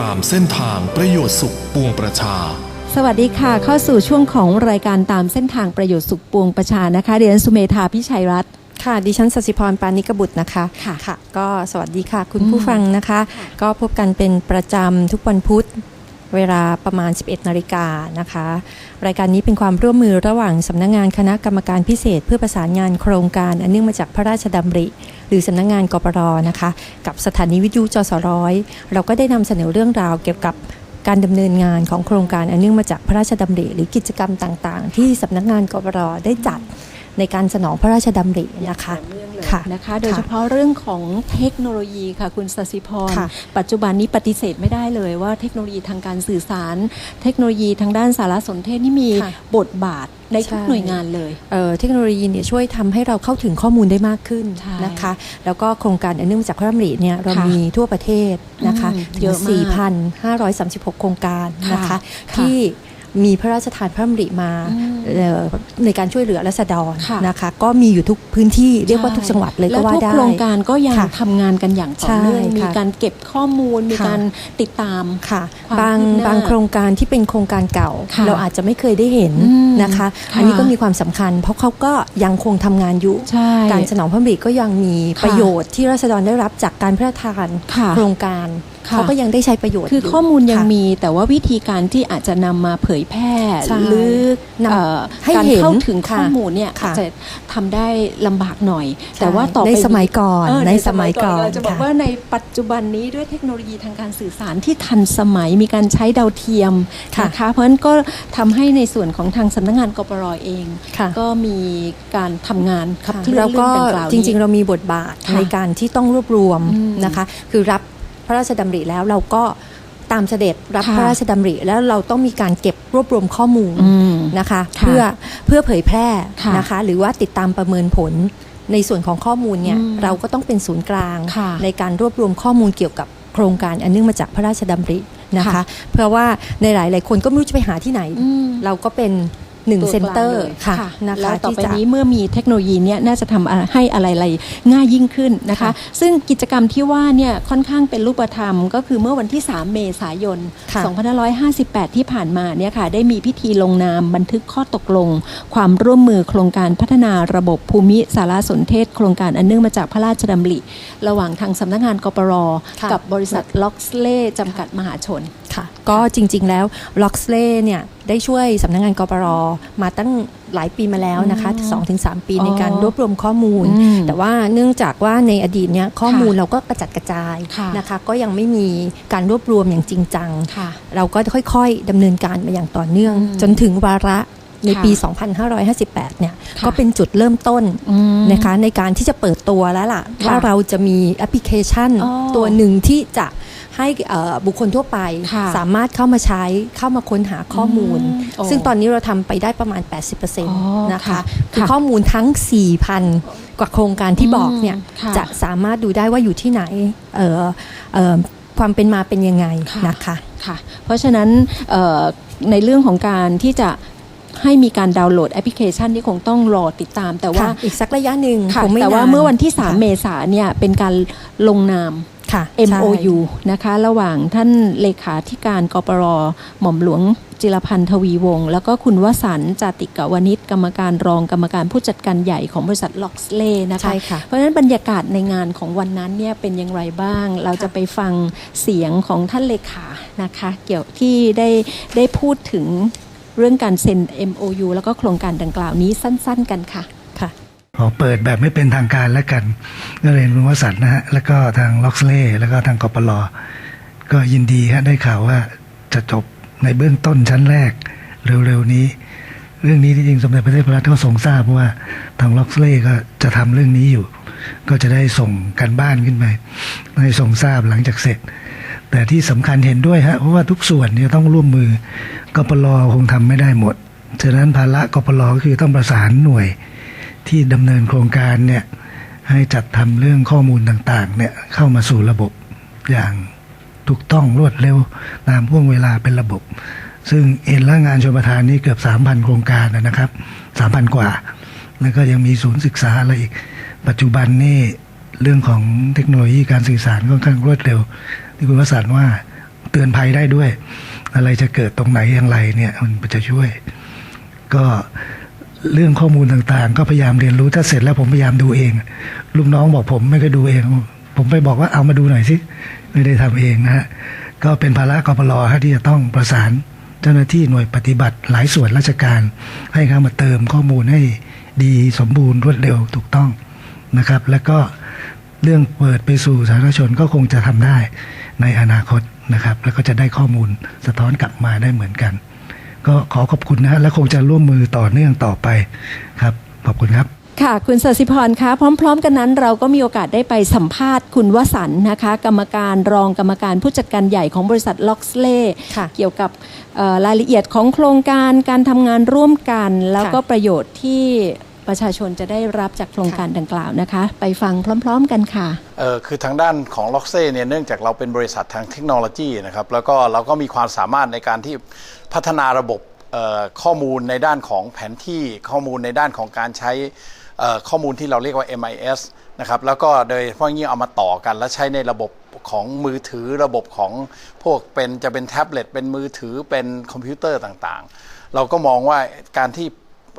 ตามเส้นทางประโยชน์สุขปวงประชา สวัสดีค่ะ เข้าสู่ช่วงของรายการตามเส้นทางประโยชน์สุขปวงประชานะคะเดียนสุเมธาพิชัยรัตน์ค่ะ ดิฉันสศิพรปานิกบุตรนะคะค่ะ ก็สวัสดีค่ะ คุณอืมผู้ฟังนะคะ ก็พบกันเป็นประจำทุกวันพุธ เวลาประมาณ 11 นาฬิกานะคะ รายการนี้เป็นความร่วมมือระหว่างสำนักงานคณะกรรมการพิเศษ เพื่อประสานงานโครงการอันเนื่องมาจากพระราชดำริ หรือสำนักงานกปรนะคะ กับสถานีวิทยุจสร้อยเราก็ได้นำเสนอเรื่องราวเกี่ยวกับการดำเนินงานของโครงการอันเนื่องมาจากพระราชดำริหรือกิจกรรมต่าง ๆ ที่สำนักงานกปรได้จัด ในการสนองพระราชดำรินะคะค่ะนะคะโดยเฉพาะเรื่องของเทคโนโลยีค่ะคุณสศิพรค่ะปัจจุบันนี้ปฏิเสธไม่ได้เลยว่าเทคโนโลยีทางการสื่อสาร เทคโนโลยีทางด้านสารสนเทศนี่มีค่ะบทบาทในทุกใช่หน่วยงานเลยเอ่อเทคโนโลยีเนี่ยช่วยทำให้เราเข้าถึงข้อมูลได้มากขึ้นใช่นะคะ แล้วก็โครงการอันเนื่องมาจากพระดำริเนี่ยเราค่ะมีทั่วประเทศนะคะอืมถึเยงอะมาก4,536 โครงการนะคะค่ะที่ มีพระราชทานพระดำริมาอืมเอ่อในการช่วยเหลือรัษฎรค่ะนะคะ ก็มีอยู่ทุกพื้นที่เรียกว่าทุกจังหวัดเลยก็ว่าและทุกได้โครงการก็ยังค่ะทำงานกันอย่างต่อเนื่องใช่มีค่ะการเก็บข้อมูลมีค่ะการติดตามค่ะความบางคืบหน้าบางโครงการที่เป็นโครงการเก่าค่ะเราอาจจะไม่เคยได้เห็นอืมนะคะค่ะอันนี้ก็มีความสำคัญ เพราะเขาก็ยังคงทำงานอยู่ใช่การสนองพระดำริก็ยังมีค่ะประโยชน์ที่ราษฎรได้รับจากการพระราชทานค่ะโครงการค่ะ เขาก็ยังได้ใช้ประโยชน์ คืออยู่ข้อมูลยังค่ะมีแต่ว่าวิธีการที่อาจจะนำมาเผยแพร่ใช่หรือนำเอ่อให้การเห็นเข้าถึงค่ะข้อมูลเนี่ยค่ะอาจจะทำได้ลำบากหน่อย แต่ว่าต่อไปในสมัยก่อนเในสมัยก่อนเราจะบอกค่ะว่าในปัจจุบันนี้ด้วยเทคโนโลยีทางการสื่อสารที่ทันสมัยมีการใช้ดาวเทียมค่ะนะคะเพราะฉะนั้นก็ทำให้ในส่วนของทางสำนักงานกปรเองค่ะก็มีการทำงานขับค่ะเคลื่อนเราเรื่ก็องดังกล่าวจริงๆนี้เรามีบทบาทค่ะในการที่ต้องรวบรวมอืมนะคะ คือรับพ ระราชดำริแล้วเราก็ตามเสด็จรับค่ะพระราชดำริแล้วเราต้องมีการเก็บรวบรวมข้อมูลอืมนะคะค่ะเพื่อเพื่อเผยแพร่ค่ะนะคะ หรือว่าติดตามประเมินผลในส่วนของข้อมูลเนี่ยอืมเราก็ต้องเป็นศูนย์กลางค่ะในการรวบรวมข้อมูลเกี่ยวกับโครงการอันเนื่องมาจากพระราชดำรินะคะค่ะเพราะว่าในหลาย ๆ คนก็ไม่รู้จะไปหาที่ไหนอืมเราก็เป็น หนึ่งตัวเซ็นเตอร์กลางลยค่ะนะแล้คะวต่อที่ไปจะนี้เมื่อมีเทคโนโลยีเนี้ยน่าจะทำอะไรให้อะไรๆง่ายยิ่งขึ้นนะคะค่ะซึ่งกิจกรรมที่ว่าเนี่ยค่อนข้างเป็นรูปธรรม ก็คือเมื่อวันที่ 3 เมษายนค่ะ2558 ที่ผ่านมาเนี่ยค่ะได้มีพิธีลงนามบันทึกข้อตกลง ความร่วมมือโครงการพัฒนาระบบภูมิสารสนเทศ โครงการอันเนื่องมาจากพระราชดำริ ระหว่างทางสำนักงานกปรค่ะกับบริษัทล็อกเล่จำกัดมหาชน ค่ะ ก็จริง ๆ แล้วล็อกสเล่เนี่ยได้ช่วยสำนักงานกปรมาตั้งหลายปีมาแล้วนะคะอืม2-3 ปีอ๋อในการรวบรวมข้อมูลอืมแต่ว่าเนื่องจากว่าในอดีตเนี่ยข้อมูลเราก็กระจัดกระจายค่ะนะคะ ก็ยังไม่มีการรวบรวมอย่างจริงจังค่ะเราก็ค่อยๆดำเนินการมาอย่างต่อเนื่องอืมจนถึงวาระในค่ะปี 2558 เนี่ยค่ะก็เป็นจุดเริ่มต้นอืมนะคะในการที่จะเปิดตัวแล้วล่ะค่ะว่าเราจะมีแอปพลิเคชันอ๋อตัวหนึ่งที่จะ ให้เอ่อบุคคลทั่วไปค่ะสามารถเข้ามาใช้เข้ามาค้นหาข้อมูลอืมโอ้ซึ่งตอนนี้เราทำไปได้ประมาณ 80%นอ๋อะค่ะคะคือค่ะข้อมูลทั้ง 4,000 กว่าโครงการที่บอกเนี่ยค่ะจะสามารถดูได้ว่าอยู่ที่ไหนเอ่อเอ่อความเป็นมาเป็นยังไงค่ะนะคะค่ะ เพราะฉะนั้นเอ่อในเรื่องของการที่จะให้มีการดาวน์โหลดแอปพลิเคชันที่คงต้องรอติดตาม แต่ว่าค่ะอีกสักระยะหนึ่งค่ะคงไม่แต่ว่านนเมื่อวันที่ค่ะ3เมษายนเนี่ยเป็นการลงนาม ค่ะ MOU นะคะระหว่างท่านเลขาธิการกปรหม่อมหลวงจิรพันธ์ทวีวงศ์แล้วก็คุณวสันต์จาติกวณิชกรรมการรองกรรมการผู้จัดการใหญ่ของบริษัทล็อกสเล่นะคะใช่ค่ะเพราะฉะนั้นบรรยากาศในงานของวันนั้นเนี่ยเป็นอย่างไรบ้าง เราจะไปฟังเสียงของท่านเลขานะคะ เกี่ยวที่ได้ได้พูดถึงเรื่องการเซ็น MOU แล้วก็โครงการดังกล่าวนี้สั้น ๆ กันค่ะค่ะ ขอเปิดแบบไม่เป็นทางการแล้วกัน ก็เรียนคุณวสันต์นะฮะ แล้วก็ทางล็อกสเล่แล้วก็ทางกปลก็ยินดีฮะได้ข่าวว่าจะจบในเบื้องต้นชั้นแรกเร็วๆนี้ เรื่องนี้ที่จริงสมเด็จพระเทพรัตน์ก็ทรงทราบว่าทางล็อกสเล่ก็จะทำเรื่องนี้อยู่ ก็จะได้ส่งกันบ้านขึ้นไปให้ทรงทราบหลังจากเสร็จ แต่ที่สำคัญเห็นด้วยฮะเพราะว่าทุกส่วนเนี่ยต้องร่วมมือกปลคงทำไม่ได้หมดฉะนั้นภาระกปลก็คือต้องประสานหน่วย ที่ดำเนินโครงการเนี่ยให้จัดทำเรื่องข้อมูลต่างๆเนี่ยเข้ามาสู่ระบบอย่างถูกต้องรวดเร็วตามพ่วงเวลาเป็นระบบ ซึ่งเอ็นและงานชมประทานนี้เกือบ 3,000 โครงการนะครับ 3,000 กว่า แล้วก็ยังมีศูนย์ศึกษาอะไรอีก ปัจจุบันนี่เรื่องของเทคโนโลยีการสื่อสารค่อนข้างรวดเร็ว ที่คุณวสันว่าเตือนภัยได้ด้วย อะไรจะเกิดตรงไหนอย่างไรเนี่ยมันจะช่วย ก็ เรื่องข้อมูลต่างๆ ก็พยายามเรียนรู้ถ้าเสร็จแล้วผมพยายามดูเองลูกน้องบอกผมไม่เคยดูเอง ผมไปบอกว่าเอามาดูหน่อยสิไม่ได้ทำเองนะฮะก็เป็นภาระกปรฮะที่จะต้องประสานเจ้าหน้าที่หน่วยปฏิบัติหลายส่วนราชการ ให้เข้ามาเติมข้อมูลให้ดีสมบูรณ์รวดเร็วถูกต้องนะครับ แล้วก็เรื่องเปิดไปสู่สาธารณชนก็คงจะทำได้ในอนาคตนะครับ แล้วก็จะได้ข้อมูลสะท้อนกลับมาได้เหมือนกัน ก็ขอขอบคุณนะฮะและคงจะร่วมมือต่อเนื่องต่อไปครับ ขอบคุณครับค่ะ คุณสศิพรคะพร้อม ๆ กันนั้นเราก็มีโอกาสได้ไปสัมภาษณ์คุณวสันต์นะคะ กรรมการรองกรรมการผู้จัดการใหญ่ของบริษัทล็อกสเล่ค่ะเกี่ยวกับเอ่อรายละเอียดของโครงการการทำงานร่วมกัน แล้วก็ประโยชน์ที่ ประชาชนจะได้รับจากโครงการดังกล่าวนะคะ ไปฟังพร้อม ๆ กันค่ะเออคือทางด้านของล็อกเซ่เนี่ยเนื่องจากเราเป็นบริษัททางเทคโนโลยีนะครับแล้วก็เราก็มีความสามารถในการที่พัฒนาระบบข้อมูลในด้านของแผนที่ข้อมูลในด้านของการใช้ข้อมูลที่เราเรียกว่า MIS นะครับแล้วก็โดยพาะยิ่งเอามาต่อกัน และใช้ในระบบของมือถือระบบของพวกเป็นจะเป็นแท็บเล็ตเป็นมือถือเป็นคอมพิวเตอร์ต่างๆ เราก็มองว่าการที่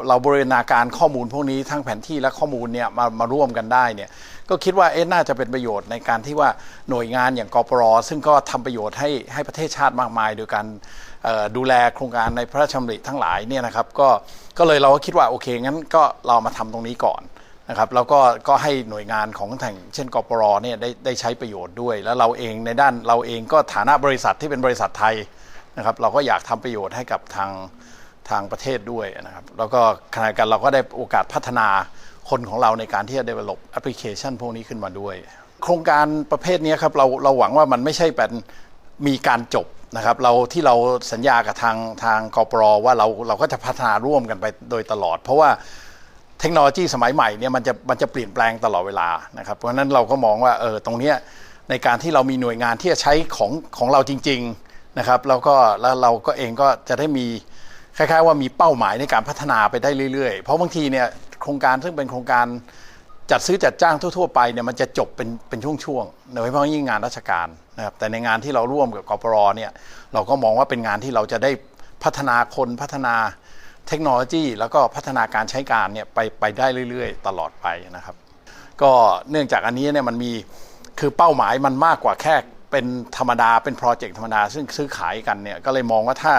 เราบริเวณาการข้อมูลพวกนี้ทั้งแผนที่และข้อมูลเนี่ยมามาร่วมกันได้เนี่ยก็คิดว่าเอ๊ะน่าจะเป็นประโยชน์ในการที่ว่าหน่วยงานอย่างกปรซึ่งก็ทำประโยชน์ให้ให้ประเทศชาติมากมาย โดยการดูแลโครงการในพระราชดำริทั้งหลายเนี่ยนะครับก็ก็เลยเราก็คิดว่าโอเคงั้นก็เรามาทำตรงนี้ก่อนนะครับแล้วก็ก็ให้หน่วยงานของทางเช่นกปรเนี่ยได้ได้ใช้ประโยชน์ด้วย แล้วเราเองในด้านเราเองก็ฐานะบริษัทที่เป็นบริษัทไทยนะครับเราก็อยากทำประโยชน์ให้กับทาง ทางประเทศด้วยนะครับ แล้วก็ขณะเดียวกันเราก็ได้โอกาสพัฒนาคนของเราในการที่จะ develop แอปพลิเคชันพวกนี้ขึ้นมาด้วย โครงการประเภทนี้ครับเราเราหวังว่ามันไม่ใช่เป็นมีการจบนะครับเราที่เราสัญญากับทางทางกปรว่าเราเราก็จะพัฒนาร่วมกันไปโดยตลอด เพราะว่าเทคโนโลยีสมัยใหม่เนี่ยมันจะมันจะเปลี่ยนแปลงตลอดเวลานะครับ เพราะฉะนั้นเราก็มองว่าเออตรงเนี้ยในการที่เรามีหน่วยงานที่จะใช้ของของเราจริง ๆนะครับ แล้วก็แล้วเราก็เองก็จะได้มี คล้ายๆว่ามีเป้าหมายในการพัฒนาไปได้เรื่อยๆ เพราะบางทีเนี่ยโครงการซึ่งเป็นโครงการจัดซื้อจัดจ้างทั่วๆไปเนี่ยมันจะจบเป็นเป็นช่วงๆโดยเฉพาะยิ่งงานราชการนะครับแต่ในงานที่เราร่วมกับกปรเนี่ยเราก็มองว่าเป็นงานที่เราจะได้พัฒนาคนพัฒนาเทคโนโลยี แล้วก็พัฒนาการใช้การเนี่ยไปไปได้เรื่อยๆ ตลอดไปนะครับ ก็เนื่องจากอันนี้เนี่ยมันมีคือเป้าหมายมันมากกว่าแค่เป็นธรรมดาเป็นโปรเจกต์ธรรมดา ซึ่งซื้อขายกันเนี่ยก็เลยมองว่าถ้า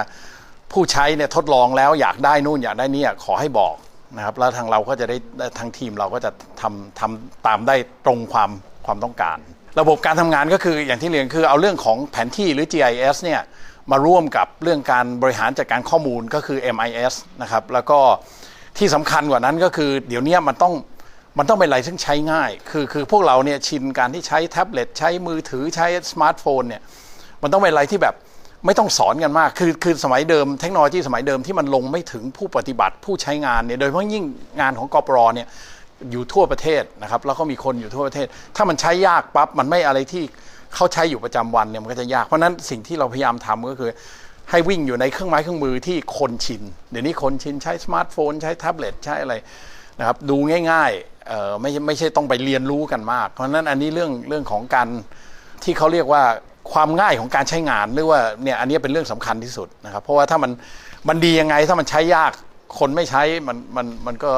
ผู้ใช้เนี่ยทดลองแล้วอยากได้นู่นอยากได้นี่ขอให้บอกนะครับ แล้วทางเราก็จะได้ทางทีมเราก็จะทำทำตามได้ตรงความความต้องการ ระบบการทำงานก็คืออย่างที่เรียนคือเอาเรื่องของแผนที่หรือ GIS เนี่ยมาร่วมกับเรื่องการบริหารจัดการข้อมูลก็คือ MIS นะครับแล้วก็ที่สำคัญกว่านั้นก็คือ เดี๋ยวนี้มันต้องมันต้องเป็นอะไรซึ่งใช้ง่าย คือคือพวกเราเนี่ยชินการที่ใช้แท็บเล็ตใช้มือถือใช้สมาร์ทโฟนเนี่ยมันต้องเป็นอะไรที่แบบ ไม่ต้องสอนกันมาก คือคือสมัยเดิมเทคโนโลยีสมัยเดิมที่มันลงไม่ถึงผู้ปฏิบัติผู้ใช้งานเนี่ยโดยเฉพาะยิ่งงานของกปรเนี่ยอยู่ทั่วประเทศนะครับ แล้วก็มีคนอยู่ทั่วประเทศ ถ้ามันใช้ยากปั๊บมันไม่อะไรที่เขาใช้อยู่ประจำวันเนี่ยมันก็จะยากเพราะนั้นสิ่งที่เราพยายามทำก็คือ ให้วิ่งอยู่ในเครื่องไม้เครื่องมือที่คนชินเดี๋ยวนี้คนชินใช้สมาร์ทโฟนใช้แท็บเล็ตใช้อะไรนะครับดูง่ายๆเอ่อไม่ไม่ใช่ต้องไปเรียนรู้กันมาก เพราะนั้นอันนี้เรื่องเรื่องของการที่เขาเรียกว่า ความง่ายของการใช้งานหรือว่าเนี่ยอันนี้เป็นเรื่องสำคัญที่สุดนะครับเพราะว่าถ้ามันมันดียังไงถ้ามันใช้ยากคนไม่ใช้มันมันมันก็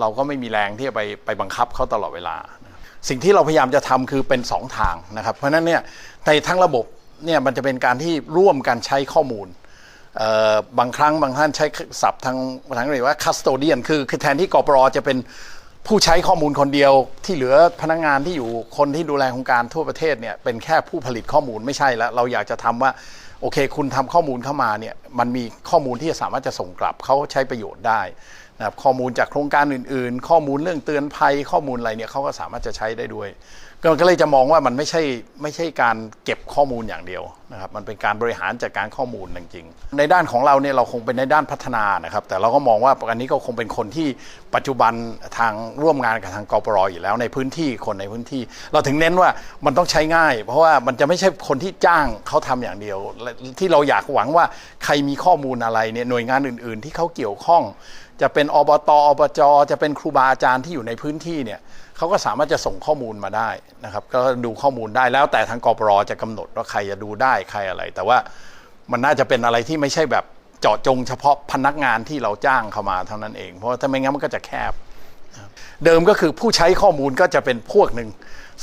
เราก็ไม่มีแรงที่จะไปไปบังคับเขาตลอดเวลา สิ่งที่เราพยายามจะทำคือเป็น 2 ทางนะครับ เพราะฉะนั้นเนี่ยในทั้งระบบเนี่ยมันจะเป็นการที่ร่วมกันใช้ข้อมูลเอ่อบางครั้งบางท่านใช้ศัพท์ทางภาษาอังกฤษว่า custodian คือคือแทนที่กปรจะเป็น ผู้ใช้ข้อมูลคนเดียวที่เหลือพนักงานที่อยู่คนที่ดูแลโครงการทั่วประเทศเนี่ยเป็นแค่ผู้ผลิตข้อมูลไม่ใช่แล้วเราอยากจะทำว่าโอเค คุณทำข้อมูลเข้ามาเนี่ยมันมีข้อมูลที่จะสามารถจะส่งกลับเขาใช้ประโยชน์ได้นะครับข้อมูลจากโครงการอื่น ๆ ข้อมูลเรื่องเตือนภัยข้อมูลอะไรเนี่ยเขาก็สามารถจะใช้ได้ด้วย ก็เลยจะมองว่ามันไม่ใช่ไม่ใช่การเก็บข้อมูลอย่างเดียวนะครับมันเป็นการบริหารจัดการข้อมูลจริงๆในด้านของเราเนี่ยเราคงเป็นในด้านพัฒนานะครับ แต่เราก็มองว่าอันนี้ก็คงเป็นคนที่ปัจจุบันทางร่วมงานกับทางกปรอยู่แล้วในพื้นที่คนในพื้นที่ เราถึงเน้นว่ามันต้องใช้ง่าย เพราะว่ามันจะไม่ใช่คนที่จ้างเขาทำอย่างเดียว ที่เราอยากหวังว่าใครมีข้อมูลอะไรเนี่ยหน่วยงานอื่น ๆ ที่เขาเกี่ยวข้อง จะเป็นอบตอบจจะเป็นครูบาอาจารย์ที่อยู่ในพื้นที่เนี่ย เขาก็สามารถจะส่งข้อมูลมาได้นะครับ ก็ดูข้อมูลได้แล้วแต่ทางกปรจะกำหนดว่าใครจะดูได้ใครอะไร แต่ว่ามันน่าจะเป็นอะไรที่ไม่ใช่แบบเจาะจงเฉพาะพนักงานที่เราจ้างเข้ามาเท่านั้นเอง เพราะถ้าไม่งั้นมันก็จะแคบ เดิมก็คือผู้ใช้ข้อมูลก็จะเป็นพวกหนึ่ง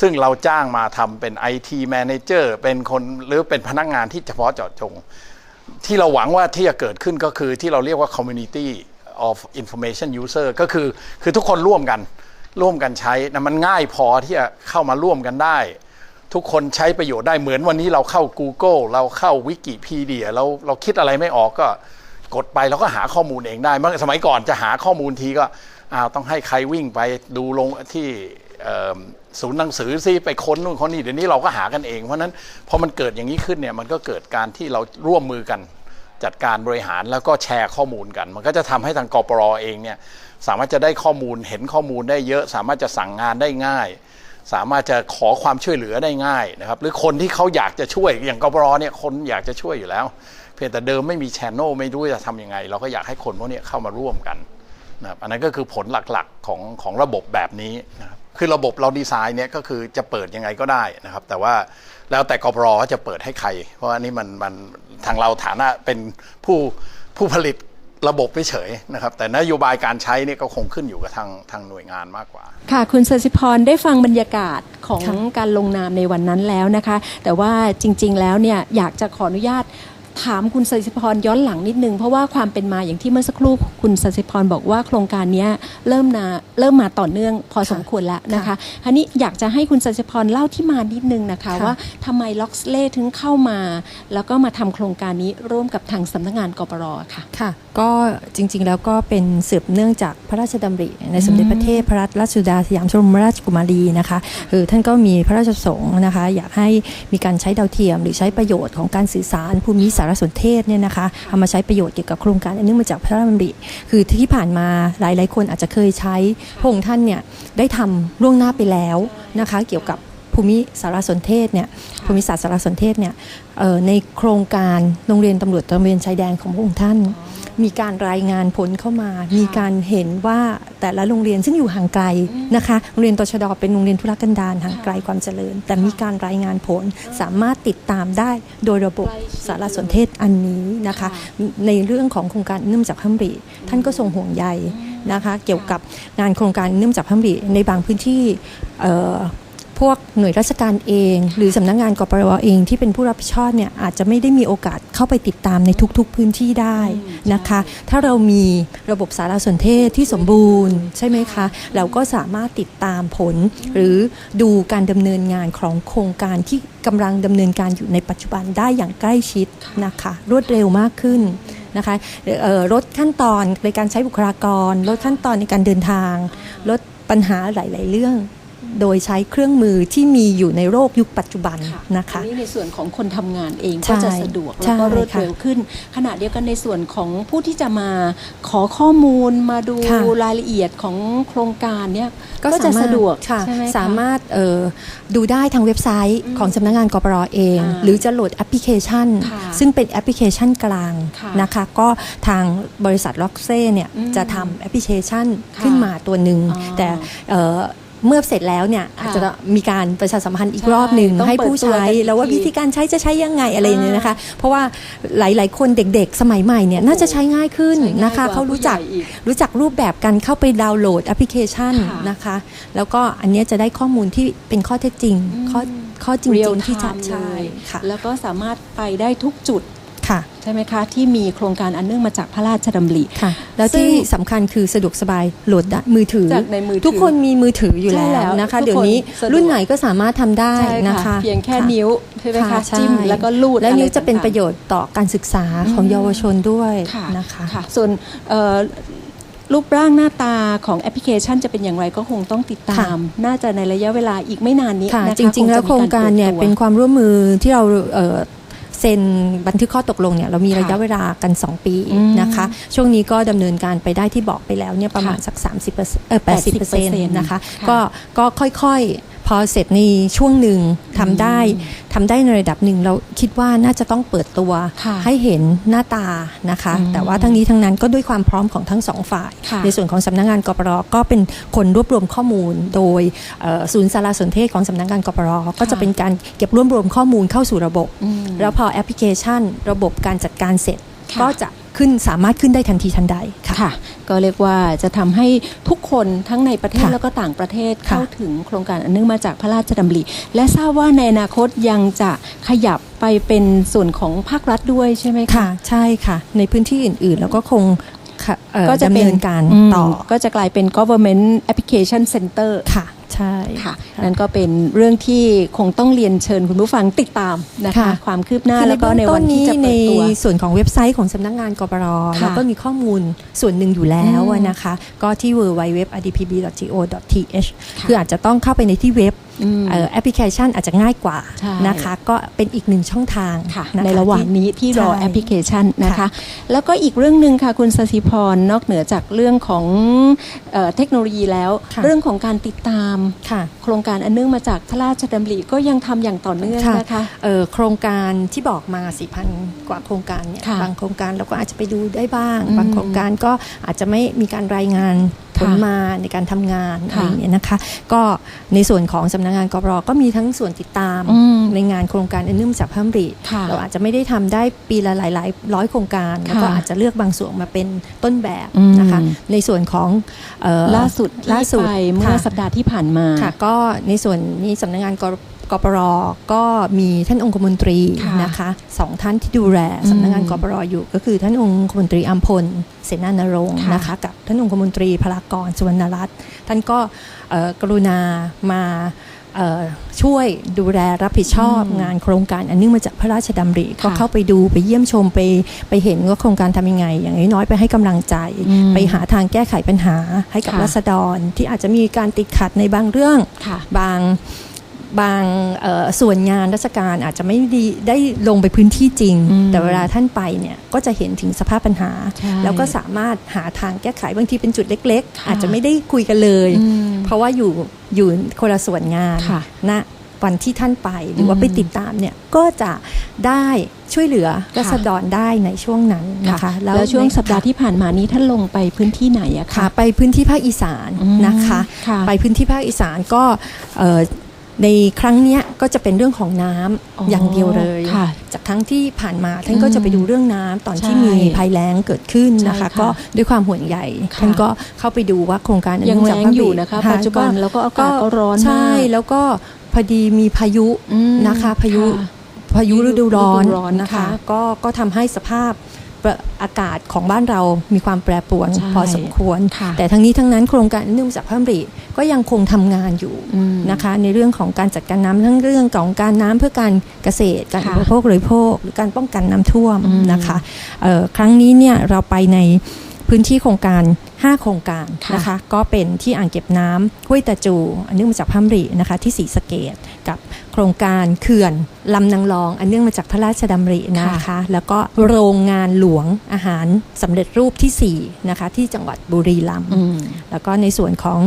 ซึ่งเราจ้างมาทำเป็น IT Manager เป็นคนหรือเป็นพนักงานที่เฉพาะเจาะจง ที่เราหวังว่าที่จะเกิดขึ้นก็คือที่เราเรียกว่า community of information user ก็คือคือทุกคนร่วมกัน ร่วมกันใช้นะมันง่ายพอที่จะเข้ามาร่วมกันได้ ทุกคนใช้ประโยชน์ได้เหมือนวันนี้เราเข้า Google เราเข้าวิกิพีเดียเราเราคิดอะไรไม่ออกก็กดไปเราก็หาข้อมูลเองได้เมื่อสมัยก่อนจะหาข้อมูลทีก็อ้าวต้องให้ใครวิ่งไปดูลงที่ศูนย์หนังสือซิไปค้นนู่นค้นนี่เดี๋ยวนี้เราก็หากันเอง เพราะฉะนั้นพอมันเกิดอย่างนี้ขึ้นเนี่ยมันก็เกิดการที่เราร่วมมือกัน จัดการบริหารแล้วก็แชร์ข้อมูลกัน มันก็จะทำให้ทางกปรเองเนี่ย สามารถจะได้ข้อมูลเห็นข้อมูลได้เยอะ สามารถจะสั่งงานได้ง่าย สามารถจะขอความช่วยเหลือได้ง่ายนะครับ หรือคนที่เขาอยากจะช่วยอย่างกปรเนี่ยคนอยากจะช่วยอยู่แล้ว เพียงแต่เดิมไม่มีแชน n ลไม่รู้จะทำยังไง เราก็อยากให้คนพวกนี้เข้ามาร่วมกันนะครับอันนั้นก็คือผลหลักๆของของระบบแบบนี้นะครับคือระบบเราดีไซน์เนี่ยก็คือจะเปิดยังไงก็ได้นะครับ แต่ว่าแล้วแต่กปรจะเปิดให้ใคร เพราะอันนี้มันมันทางเราฐานะเป็นผู้ผู้ผลิต ระบบเฉยนะครับ แต่นโยบายการใช้เนี่ยก็คงขึ้นอยู่กับทางทางหน่วยงานมากกว่า ค่ะ คุณสสิพรได้ฟังบรรยากาศของการลงนามในวันนั้นแล้วนะคะ แต่ว่าจริง ๆ แล้วเนี่ยอยากจะขออนุญาต ถามคุณสสิพรย้อนหลังนิดนึง เพราะว่าความเป็นมาอย่างที่เมื่อสักครู่คุณสสิพรบอกว่าโครงการเนี้ยเริ่มนาเริ่มมาต่อเนื่องพอสมควรแล้วนะคะทีนี้อยากจะให้คุณสสิพรเล่าที่มานิดนึงนะคะค่ะว่าทำไมล็อกสเล่ถึงเข้ามา แล้วก็มาทำโครงการนี้ร่วมกับทางสำนักงานกปรค่ะค่ะ ก็จริงๆแล้วก็เป็นสืบเนื่องจากพระราชดำริในสมเด็จพระเทพพระรัตนราชสุดาสยามชมราชกุมารีนะคะคือท่านก็มีพระราชประสงค์นะคะ อยากให้มีการใช้ดาวเทียม หรือใช้ประโยชน์ของการสื่อสารภูมิสารสนเทศเนี่ยนะคะเอามาใช้ประโยชน์เกี่ยวกับโครงการอันเนื่องมาจากพระราชดำริ คือที่ผ่านมาหลายๆ คนอาจจะเคยใช้พระองค์ท่านเนี่ยได้ทำล่วงหน้าไปแล้วนะคะเกี่ยวกับภูมิสารสนเทศเนี่ยภูมิศาสตร์สารสนเทศเนี่ยในโครงการโรงเรียนตำรวจตระเวนชายแดนของพระองค์ท่าน มีการรายงานผลเข้ามา มีการเห็นว่าแต่ละโรงเรียนซึ่งอยู่ห่างไกลนะคะโรงเรียนตชดเป็นโรงเรียนธุรกันดารห่างไกลความเจริญ แต่มีการรายงานผลสามารถติดตามได้โดยระบบสารสนเทศอันนี้นะคะ ในเรื่องของโครงการเนื่องจากพระมริท่านก็ทรงห่วงใยนะคะ เกี่ยวกับงานโครงการเนื่องจากพระมริในบางพื้นที่เอ่อ พวกหน่วยราชการเอง หรือสำนักงานกปรวเองที่เป็นผู้รับผิดชอบเนี่ยอาจจะไม่ได้มีโอกาสเข้าไปติดตามในทุกๆพื้นที่ได้นะคะ ถ้าเรามีระบบสารสนเทศที่สมบูรณ์ใช่ไหมคะ เราก็สามารถติดตามผล หรือดูการดำเนินงานของโครงการที่กำลังดำเนินการอยู่ในปัจจุบันได้อย่างใกล้ชิดนะคะ รวดเร็วมากขึ้นนะคะเอ่อลดขั้นตอนในการใช้บุคลากรลดขั้นตอนในการเดินทางลดปัญหาหลาย ๆ เรื่อง โดยใช้เครื่องมือที่มีอยู่ในโลกยุคปัจจุบันนะคะอันนี้ในส่วนของคนทำงานเองใช่ก็จะสะดวกใช่แล้วก็รวดค่ะเร็วขึ้น ขณะเดียวกันในส่วนของผู้ที่จะมาขอข้อมูลมาดูค่ะรายละเอียดของโครงการเนี่ยก็ก็จะสามารถสะดวกค่ะใช่ไหมคะสามารถเอ่อดูได้ทางเว็บไซต์ของสำนักงานกปรเองอ่าหรือจะโหลดแอปพลิเคชันค่ะซึ่งเป็นแอปพลิเคชันกลางค่ะนะคะ ก็ทางบริษัทล็อกเซ่เนี่ยอืมจะทำแอปพลิเคชันค่ะขึ้นมาตัวหนึ่งอ๋อแต่ เอ่อเมื่อเสร็จแล้วเนี่ยค่ะอาจจะมีการประชาสัมพันธ์อีกใช่รอบหนึ่งต้องให้ผู้เปิดตัวใช้กันอีกแล้วว่าทีวิธีการใช้จะใช้ยังไงอะไรอย่างเงี้ยนะคะ เพราะว่าหลาย ๆ คนเด็ก ๆ สมัยใหม่เนี่ยน่าจะใช้ง่ายขึ้นใช้ง่ายนะคะกว่าเขารู้จักผู้ใหญ่อีกรู้จักรูปแบบการเข้าไปดาวน์โหลดแอปพลิเคชันค่ะนะคะ แล้วก็อันเนี้ยจะได้ข้อมูลที่เป็นข้อเท็จจริงข้อข้อจริ Real งๆที่ชัด time ใช่เลยค่ะแล้วก็สามารถไปได้ทุกจุด ค่ะใช่ไหมคะ ที่มีโครงการอันเนื่องมาจากพระราชดำริ ค่ะ แล้วซึ่งที่สำคัญคือสะดวกสบายโหลดได้มือถือ จากในมือถือทุกคนมีมือถืออยู่ใช่แล้แล้ววนะคะ ทุกคนเดี๋ยวนี้สะดวก รุ่นไหนก็สามารถทำได้ใช่นะคะเพียงแค่ะนิ้วใช่ไหมคะใช่จิ้มแล้วก็ลูดและนิ้วอไรจะเป็นต่างๆ ประโยชน์ต่อการศึกษาของเยาวชนด้วยค่ะนะคะ ค่ะส่วนเอ่อรูปร่างหน้าตาของแอปพลิเคชันจะเป็นอย่างไรก็คงต้องติดตามค่ะน่าจะในระยะเวลาอีกไม่นานนี้ค่ะ นะคะจริง ๆ แล้วโครงการเนี่ยคงจะมีเป็นความร่วมมือที่เราเอ่อเซ็นบันทึกข้อตกลงเนี่ยเรามีค่ะระยะเวลากัน 2 ปีอืมนะคะ ช่วงนี้ก็ดำเนินการไปได้ที่บอกไปแล้วเนี่ยประมาณค่ะสัก 30%เอ่อ80%นะคะค่ะก็ก็ค่อยๆ พอเสร็จในช่วงหนึ่งทำได้ทำได้ในระดับหนึ่งเราคิดว่าน่าจะต้องเปิดตัวค่ะให้เห็นหน้าตานะคะอืมแต่ว่าทั้งนี้ทั้งนั้นก็ด้วยความพร้อมของทั้งสองฝ่ายค่ะในส่วนของสำนักงานกปรก็เป็นคนรวบรวมข้อมูล โดยเอ่อศูนย์สารสนเทศของสำนักงานกปรก็จะเป็นการเก็บรวบรวมข้อมูลเข้าสู่ระบบอืมแล้วพอแอปพลิเคชัน ระบบการจัดการเสร็จค่ะก็จะ ขึ้นสามารถขึ้นได้ทันทีทันใดค่ะค่ะก็เรียกว่าจะทำให้ทุกคนทั้งในประเทศค่ะแล้วก็ต่างประเทศค่ะเข้าถึงโครงการอันเนื่องมาจากพระราชดำริ และทราบว่าในอนาคตยังจะขยับไปเป็นส่วนของภาครัฐด้วยใช่ไหมคะค่ะใช่ค่ะ ในพื้นที่อื่นๆ แล้วก็คงค่ะเอ่อ ก็จะดำเป็เนินการมต่อก็จะกลายเป็น government application center ค่ะใช่ค่ะนั่นก็เป็นเรื่องที่คงต้องเรียนเชิญคุณผู้ฟังติดตามนะคะค่ะความคืบหน้าคือแล้วก็ในเบื้องวันต้ที่จะในเปิดตัวส่วนของเว็บไซต์ของสำนักงานกปรค่ะเราก็มีข้อมูลส่วนหนึ่งอยู่แล้วอืมนะคะ ก็ที่ www.idpb.go.th ค่ะคืออาจจะต้องเข้าไปในที่เว็บอืมเอ่อ แอปพลิเคชันอาจจะง่ายกว่าใช่นะคะก็เป็นอีกหนึ่งช่องทางค่ะคในระหว่างนี้ที่รอใช่แอปพลิเคชันนะคะค่ะแล้วก็อีกเรื่องหนึ่งค่ะคุณสศิพรนอกเหนือจากเรื่องของเออเทคโนโลยีแล้วค่ะเรื่องของการติดตามค่ะโครงการอันเนื่องมาจากพระราชดำริก็ยังทำอย่างต่อเนื่องค่ะนะคะเอ่อโครงการที่บอกมา4,000กว่าโครงการเนี่ยค่ะบางโครงการเราก็อาจจะไปดูได้บ้างอืมบางโครงการก็อาจจะไม่มีการรายงาน ผลค่ะมาในการทำงานอะไรค่ะอย่างเงี้ยนะคะ ก็ในส่วนของสำนักงานกบรก็มีทั้งส่วนติดตามอืมในงานโครงการอันเนื่องมาจากพระมริค่ะเราอาจจะไม่ได้ทำได้ปีละหลายๆร้อยโครงการแล้วก็ค่ะอาจจะเลือกบางส่วนมาเป็นต้นแบบอืมนะคะในส่วนของเอ่อล่าสุดล่าสุดที่ไปเมื่อค่ะสัปดาห์ที่ผ่านมาค่ะก็ในส่วนนี้สำนักงานกกปรก็มีท่านองคมนตรีค่ะนะคะสองท่านที่ดูแลอืมสำนักงานกปรอยู่ ก็คือท่านองคมนตรีอัมพล เสนานรงค์ค่ะนะคะกับท่านองคมนตรีพลากรสุวรรณรัตน์ท่านก็เอ่อกรุณามาเอ่อช่วยดูแลรับผิดชอบอืมงานโครงการอันเนื่องมาจากพระราชดำริค่ะก็เข้าไปดูไปเยี่ยมชมไปไปเห็นว่าโครงการทำยังไง อย่างน้อยๆไปให้กำลังใจอืมไปหาทางแก้ไขปัญหาให้กับค่ะรัษฎรที่อาจจะมีการติดขัดในบางเรื่องค่ะบาง บางเอ่อส่วนงานราชการอาจจะไม่ได้ได้ลงไปพื้นที่จริงอืมแต่เวลาท่านไปเนี่ยก็จะเห็นถึงสภาพปัญหาใช่แล้วก็สามารถหาทางแก้ไขบางทีเป็นจุดเล็กๆค่ะอาจจะไม่ได้คุยกันเลยอืมเพราะว่าอยู่อยู่คนละส่วนงานค่ะณวันที่ท่านไปหรือว่าอืมไปติดตามเนี่ยก็จะได้ช่วยเหลือรัษฎรได้ในช่วงนั้นนะคะค่ะแล้วช่วงสัปดาห์ในที่ผ่านมานี้ท่านลงไปพื้นที่ไหนอะค่ะคะ ไปพื้นที่ภาคอีสานอืมนะคะค่ะไปพื้นที่ภาคอีสานก็เอ่อ ในครั้งเนี้ยก็จะเป็นเรื่องของน้ำอ๋ออย่างเดียวเลยค่ะจากครั้งที่ผ่านมาท่านอืมก็จะไปดูเรื่องน้ำตอนที่ใช่มีภัยแล้งเกิดขึ้นนะคะใช่ค่ะก็ด้วยความห่วงใยค่ะท่านก็เข้าไปดูว่าโครงการยังเนื่จากแล้งพระอยู่บิดนะคะปัจจุบันแล้วก็อากาศก็ร้อนมากใช่แล้วก็พอดีมีพายุอืมนะคะพายุค่ะพายุฤดูร้อนฤดูร้อนนะคะค่ะก็ก็ทำให้สภาพ อากาศของบ้านเรามีความแปรปรวนใช่พอสมควรค่ะแต่ทั้งนี้ทั้งนั้นโครงการเนื่องจากพระมริก็ยังคงทำงานอยู่อืมนะคะในเรื่องของการจัดการน้ำทั้งเรื่องของการน้ำเพื่อการเกษตรการค่ะอุปโภคบริโภคหรือการป้องกันน้ำท่วมอืมนะคะเอ่อครั้งนี้เนี่ยเราไปในพื้นที่โครงการ5 โครงการค่ะนะคะก็เป็นที่อ่างเก็บน้ำห้วยตะจูอันเนื่องมาจากพระมรินะคะที่ศรีสะเกดกับโครงการเขื่อนลำนางรอง อันเนื่องมาจากพระราชดำรินะคะ แล้วก็โรงงานหลวงอาหารสำเร็จรูปทีสี่4นะคะที่จังหวัดบุรีรัมย์อืมแล้วก็ในส่วนของ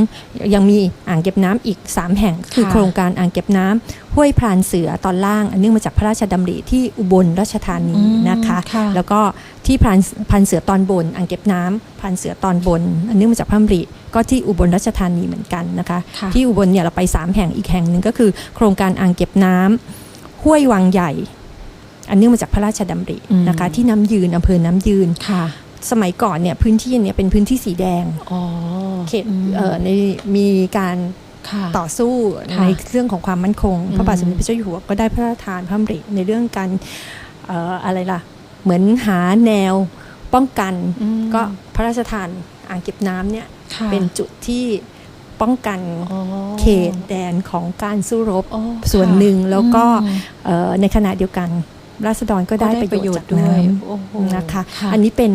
ยังมีอ่างเก็บน้ำอีก 3 แห่ง คือค่ะโครงการอ่างเก็บน้ำห้วยพรานเสือตอนล่าง อันเนื่องมาจากพระราชดำริที่อุบลราชธานีอืมนะคะค่ะแล้วก็ที่พรานพรานเสือตอนบน อ่างเก็บน้ำพรานเสือตอนบนอันเนื่องมาจากพระมริก็ที่อุบลราชธานีเหมือนกันนะคะค่ะที่อุบลเนี่ยเราไป 3 แห่งอีกแห่งหนึ่งก็คือ โครงการอ่างเก็บน้ำห้วยวังใหญ่ อันเนื่องมาจากพระราชดำรินะคะ ที่น้ำยืนอำเภอน้ำยืนค่ะสมัยก่อนเนี่ยพื้นที่เนี่ยเป็นพื้นที่สีแดงอ๋อเขตเอ่อในมีการค่ะต่อสู้ค่ะในเรื่องของความมั่นคงอืมพระบาทสมเด็จพระเจ้าอยู่หัวก็ได้พระราชทานพระมริในเรื่องการเอ่ออะไรล่ะ เหมือนหาแนวป้องกันอืมก็พระราชทาน อ่างเก็บน้ำเนี่ยค่ะเป็นจุดที่ป้องกันอ๋อเขตแดนของการสู้รบอ๋อส่วนค่ะหนึ่งแล้วก็อืมเอ่อในขณะเดียวกันราษฎรก็ได้ประโยชน์จากน้โอ้โหำนะคะค่ะอันนี้เป็น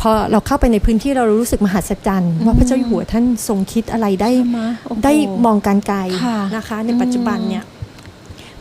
พอเราเข้าไปในพื้นที่เรารู้สึกมหัศจรรย์ว่าพระเจ้าอยู่หัวท่านทรงคิดอะไรได้ใช่ไหมโอ้โหได้มองการไกลค่ะนะคะ ในปัจจุบันเนี่ย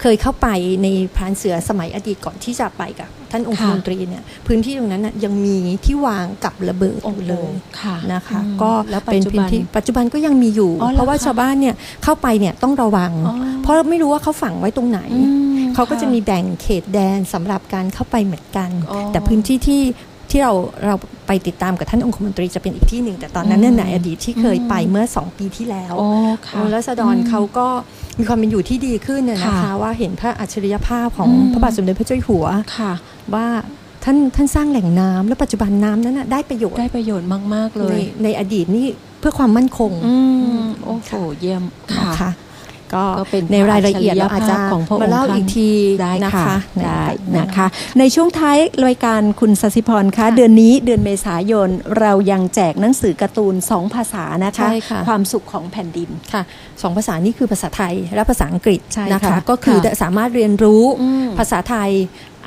เคยเข้าไปในพรานเสือสมัยอดีตก่อนที่จะไปกับท่านองคค่ะมนตรีเนี่ยพื้นที่ตรงนั้นน่ะยังมีที่วางกับระเบิดอยู่เลยค่ะนะคะอืมก็แล้วปัจเป็นจุพื้บันนที่ปัจจุบันก็ยังมีอยู่อ๋อเหรอเพราะว่าคะชาวบ้านเนี่ยเข้าไปเนี่ยต้องระวังอ๋อเพราะไม่รู้ว่าเขาฝังไว้ตรงไหนอืมเขาก็จะค่มีแบ่งเขตแดนสำหรับการเข้าไปเหมือนกันอ๋อแต่พื้นที่ที่ที่เราเราไปติดตามกับท่านองคมนตรีจะเป็นอีกที่หนึ่ง แต่ตอนนั้นเนี่ยในอดีตที่เคยไปเมื่อ2ปีที่แล้วโอ้ค่ะรัษฎรเขาก็ มีความเป็นอยู่ที่ดีขึ้นน่ะนะคะค่ะว่าเห็นพระอัจฉริยภาพของอืมพระบาทสมเด็จพระเจ้าอยู่หัวค่ะว่าท่านท่านสร้างแหล่งน้ำแล้วปัจจุบันน้ำนั้นน่ะได้ประโยชน์ได้ประโยชน์มาก ๆ เลในยในอดีตนี่เพื่อความมั่นคงอืมโอ้โหเยี่ยมนะค่ะคะ ก็ก็เป็นในรายละเอียดเราอาจจะของพระองค์มาเล่าท่านอีกทีได้นะค่ะคะได้ในนะคะ ในช่วงท้ายรายการคุณสสิพรคะค่ะเดือนนี้เดือนเมษายนเรายังแจกหนังสือการ์ตูนสองภาษานะคะใช่ค่ะความสุขของแผ่นดินค่ะสองภาษานี่คือภาษาไทยและภาษาอังกฤษใช่นะคะค่ะก็คือค่ะสามารถเรียนรู้อืมภาษาไทย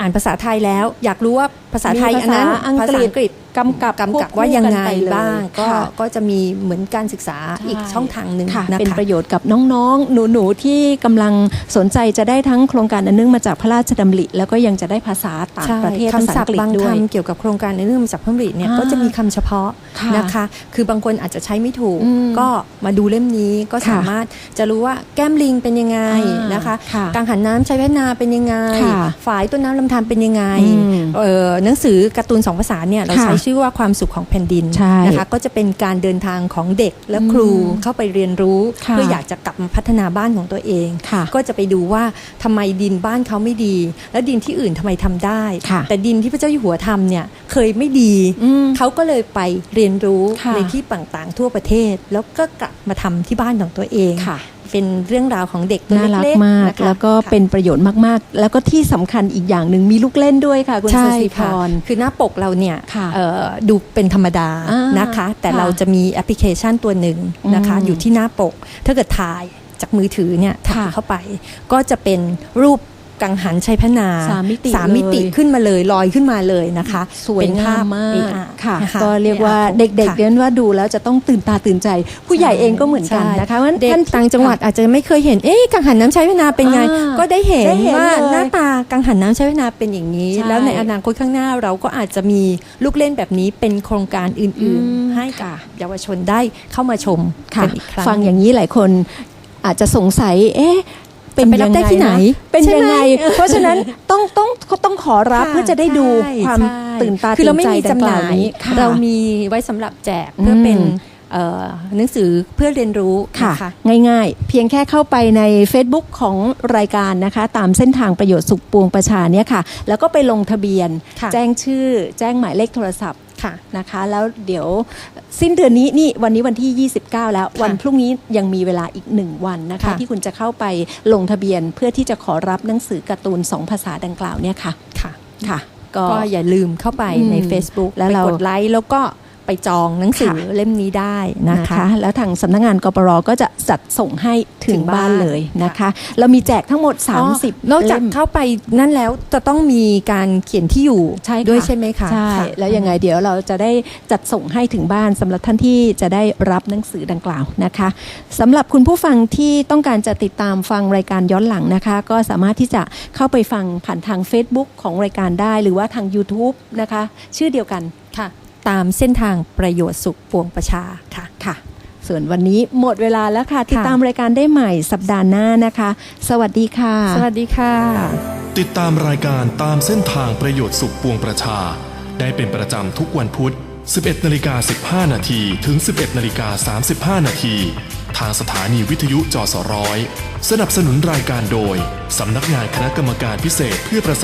อ่านภาษาไทยแล้ว อยากรู้ว่าภาษาไทยมีอันนั้นภาษาอังกฤษภาษาอัง กฤษกำกับกำกับควบคู่ว่ายังไงกันไปเลยบ้าง ก็ค่ะก็จะมีเหมือนการศึกษาอีกใช่ช่องทางหนึ่งค่ะนะคะเป็นประโยชน์กับน้องๆ หนูๆ ที่กำลังสนใจจะได้ทั้งโครงการอันเนื่องมาจากพระราชดำริ แล้วก็ยังจะได้ภาษาต่างใช่ประเทศภาษาคำศัอัพงกฤษท์บางด้วยคำเกี่ยวกับโครงการในเรื่องมาจากพระมริเนี่ยอ่าก็จะมีคำเฉพาะค่ะนะคะ คือบางคนอาจจะใช้ไม่ถูกอืมก็มาดูเล่มนี้ก็ค่ะสามารถจะรู้ว่าแก้มลิงเป็นยังไงอ่านนะคะค่ะกังหันน้ำใช้แว่นนาเป็นยังไงค่ะฝายต้นน้ำลำธารเป็นยังไงอืมเอ่อหนังสือการ์ตูนสองภาษาเนี่ยเราค่ะใช้ชื่อว่าความสุขของแผ่นดินใช่นะคะก็จะเป็นการเดินทางของเด็กและครูอืมเข้าไปเรียนรู้ค่ะเพื่ออยากจะกลับมาพัฒนาบ้านของตัวเองค่ะก็จะไปดูว่าทำไมดินบ้านเขาไม่ดี แล้วดินที่อื่นทำไมทำได้ค่ะแต่ดินที่พระเจ้าอยู่หัวทำเนี่ยเคยไม่ดีอืมเขาก็เลยไปเรียนรู้ค่ะในที่ต่างๆ ทั่วประเทศ แล้วก็กลับมาทำที่บ้านของตัวเองค่ะ เป็นเรื่องราวของเด็กตัวน่ารักเล็กๆมาก นะคะแล้วก็ค่ะ เป็นประโยชน์มากๆ แล้วก็ที่สำคัญอีกอย่างหนึ่งมีลูกเล่นด้วยค่ะคุณสใช่สิพค่ะร คือหน้าปกเราเนี่ยค่ะเอ่อดูเป็นธรรมดาอ่านนะคะ แต่ค่ะเราจะมีแอปพลิเคชันตัวหนึ่งนะคะ อืมอยู่ที่หน้าปก ถ้าเกิดถ่ายจากมือถือเนี่ยถ่ายค่ะเข้าไป ก็จะเป็นรูป กังหันชัยพนาสามมิติสามมิติเลยขึ้นมาเลยลอยขึ้นมาเลยนะคะสวยเป็นงาภาพมมาก AR ค่ะนะคะก็เรียกว่า AR เด็กๆค่ะเรียนว่าดูแล้วจะต้องตื่นตาตื่นใจ ผู้ใหญ่เองก็เหมือนกันใช่นะคะว่าเด็กท่านต่างจังหวัดอาจจะไม่เคยเห็นเอ๊ะกังหันน้ำใช้เวลาเป็นไงอ่าก็ได้เห็นได้เห็นว่าเลยหน้าตากังหันน้ำใช้เวลาเป็นอย่างนี้ใช่แล้วในอนาคตข้างหน้าเราก็อาจจะมีลูกเล่นแบบนี้เป็นโครงการอื่นอืมๆให้กับค่ะเยาวชนได้เข้ามาชมค่ะกันอีกครั้งฟังอย่างนี้หลายคนอาจจะสงสัย เอ๊ะ เป็นจะไปรับยังได้ไงที่ไหนนะเป็นใช่ยังไหมไง เพราะฉะนั้นต้องต้องต้องขอรับค่ะเพื่อจะได้ดูใช่ความใช่ตื่นตาคือตื่เรานไม่ใจมีดัจำงหกล่าน่าวยนี้ค่ะเรามีไว้สำหรับแจกเพื่อเป็นอืมเอ่อหนังสือเพื่อเรียนรู้ค่ะนะคะง่ายๆ เพียงแค่เข้าไปใน Facebook ของรายการนะคะ ตามเส้นทางประโยชน์สุขปวงประชาเนี่ยค่ะ แล้วก็ไปลงทะเบียนค่ะแจ้งชื่อ แจ้งหมายเลขโทรศัพท์ ค่ะนะคะแล้วเดี๋ยวสิ้นเดือนนี้นี่วันนี้วันที่ 29 แล้ววันพรุ่งนี้ยังมีเวลาอีกหนึ่งวันนะคะค่ะที่คุณจะเข้าไปลงทะเบียนเพื่อที่จะขอรับหนังสือการ์ตูนสองภาษาดังกล่าวเนี่ยค่ะค่ะค่ะก็ก็อย่าลืมเข้าไปในอืม Facebook แล้วไปเรากดไลค์แล้วก็ ไปจองหนังสือค่ะเล่มนี้ได้นะนะคะคะ แล้วทางสำนักงานกปรก็จะจัดส่งให้ถึถึงงบ้านบ้านเลยนะคะ เรามีแจกทั้งหมดอ๋อ30 นอกจากเล่มเข้าไปนั่นแล้วจะต้องมีการเขียนที่อยู่ใช่ค่ะด้วยใช่ไหมคะใช่ค่ะแล้วยังไงเดี๋ยวเราจะได้จัดส่งให้ถึงบ้านสำหรับท่านที่จะได้รับหนังสือดังกล่าวนะคะสำหรับคุณผู้ฟังที่ต้องการจะติดตามฟังรายการย้อนหลังนะคะ ก็สามารถที่จะเข้าไปฟังผ่านทาง Facebook ของรายการได้ หรือว่าทาง YouTube นะคะ ชื่อเดียวกันค่ะ ตามเส้นทางประโยชน์สุขปวงประชาค่ะค่ะ ส่วนวันนี้หมดเวลาแล้วค่ะ ติดตามรายการได้ใหม่สัปดาห์หน้านะคะ สวัสดีค่ะ สวัสดีค่ะ ติดตามรายการตามเส้นทางประโยชน์สุขปวงประชา ได้เป็นประจำทุกวันพุธ 11นาฬิกา15นาทีถึง 11นาฬิกา35นาทีทางสถานีวิทยุจสร้อย สนับสนุนรายการโดย สำนักงานคณะกรรมการพิเศษเพื่อประสาน